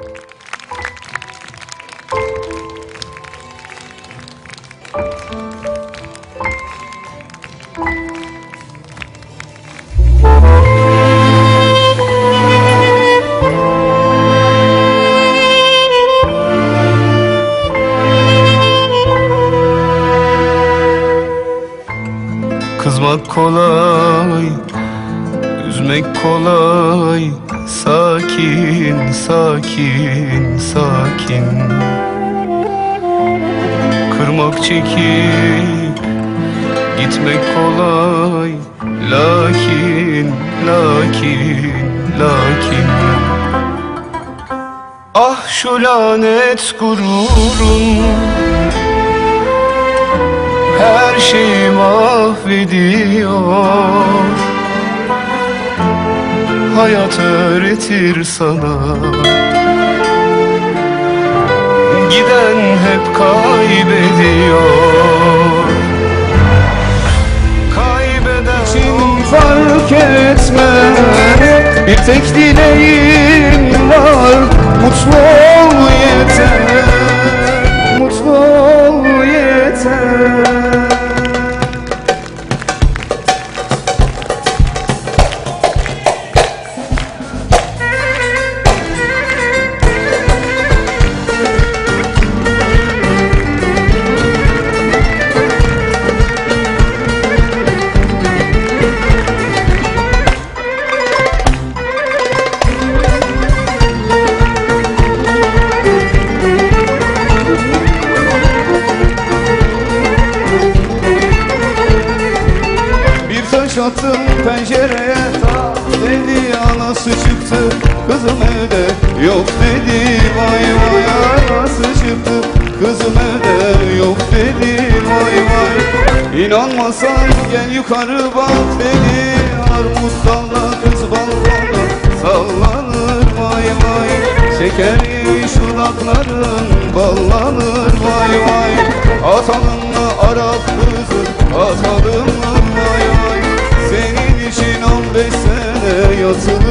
Kızmak kolay, üzmek kolay Sakin, sakin, sakin. Kırmak çekip gitmek kolay. Lakin, lakin, lakin. Ah şu lanet gururun. Her şeyi mahvediyor Hayat öğretir sana. Giden hep kaybediyor. Kaybeden için fark etmez Bir tek dileğim var. Mutlu ol yeter taş attım pencereye ta dedi anası çıktı. Kızım evde yok dedi vay vay anası çıktı. Kızım evde yok dedi vay vay. İnanmasan gel yukarı bak dedi Armut dalda kız balkonda sallanır vay vay. Şeker yemiş dudakların ballanır vay vay. Atalım Arap kızı atalım sene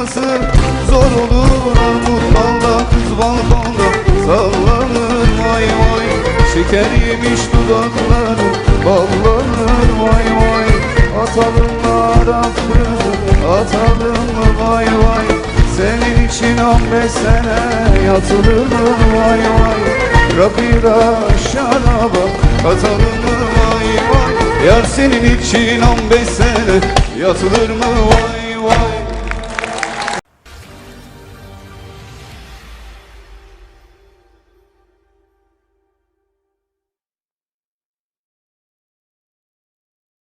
ayrılması zor olur Armut dalda kız balkonda sallanır vay vay. Şeker yemiş dudakları ballanır vay vay. Atalım mı Arap kızı atalım mı vay vay. Senin için 15 sene yatılır vay vay? Rakıya şaraba katalım mı vay vay? Yar senin için 15 sene yatılır mı vay